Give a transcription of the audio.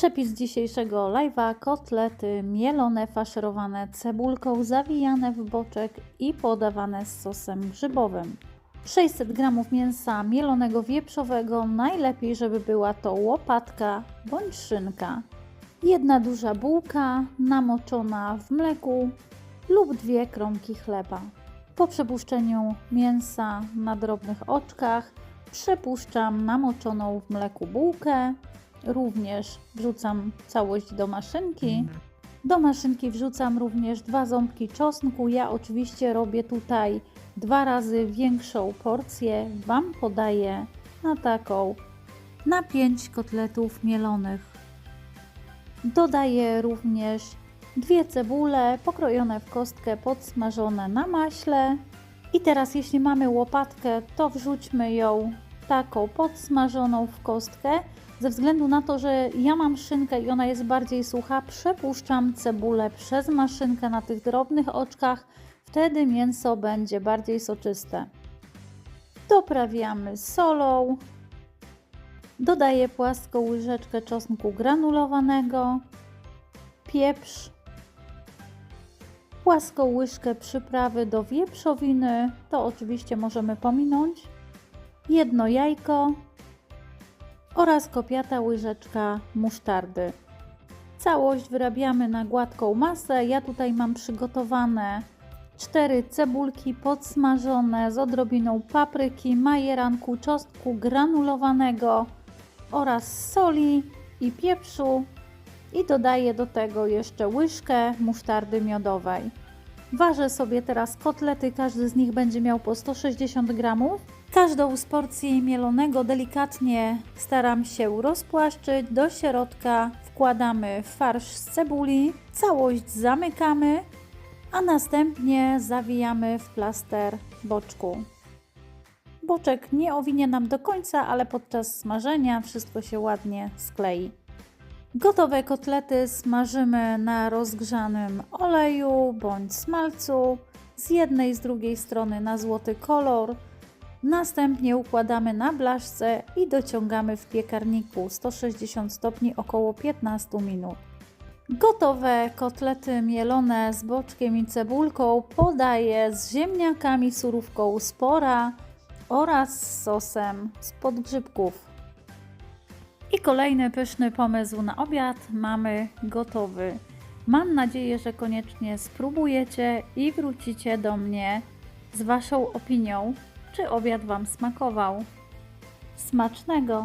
Przepis dzisiejszego live'a kotlety mielone, faszerowane cebulką, zawijane w boczek i podawane z sosem grzybowym. 600 g mięsa mielonego wieprzowego, najlepiej żeby była to łopatka bądź szynka. Jedna duża bułka namoczona w mleku lub dwie kromki chleba. Po przepuszczeniu mięsa na drobnych oczkach przepuszczam namoczoną w mleku bułkę. Również wrzucam całość do maszynki. Do maszynki wrzucam również dwa ząbki czosnku. Ja oczywiście robię tutaj dwa razy większą porcję. Wam podaję na taką na 5 kotletów mielonych. Dodaję również dwie cebule pokrojone w kostkę, podsmażone na maśle. I teraz, jeśli mamy łopatkę, to wrzućmy ją taką podsmażoną w kostkę. Ze względu na to, że ja mam szynkę i ona jest bardziej sucha, przepuszczam cebulę przez maszynkę na tych drobnych oczkach. Wtedy mięso będzie bardziej soczyste. Doprawiamy solą. Dodaję płaską łyżeczkę czosnku granulowanego, pieprz, płaską łyżkę przyprawy do wieprzowiny, to oczywiście możemy pominąć, jedno jajko oraz kopiata łyżeczka musztardy. Całość wyrabiamy na gładką masę. Ja tutaj mam przygotowane cztery cebulki podsmażone z odrobiną papryki, majeranku, czosnku granulowanego oraz soli i pieprzu i dodaję do tego jeszcze łyżkę musztardy miodowej. Ważę sobie teraz kotlety, każdy z nich będzie miał po 160 gramów. Każdą z porcji mielonego delikatnie staram się rozpłaszczyć. Do środka wkładamy farsz z cebuli, całość zamykamy, a następnie zawijamy w plaster boczku. Boczek nie owinie nam do końca, ale podczas smażenia wszystko się ładnie sklei. Gotowe kotlety smażymy na rozgrzanym oleju bądź smalcu z jednej i z drugiej strony na złoty kolor. Następnie układamy na blaszce i dociągamy w piekarniku 160 stopni około 15 minut. Gotowe kotlety mielone z boczkiem i cebulką podaję z ziemniakami, surówką spora oraz z sosem z podgrzybków. I kolejny pyszny pomysł na obiad mamy gotowy. Mam nadzieję, że koniecznie spróbujecie i wrócicie do mnie z Waszą opinią, czy obiad Wam smakował. Smacznego!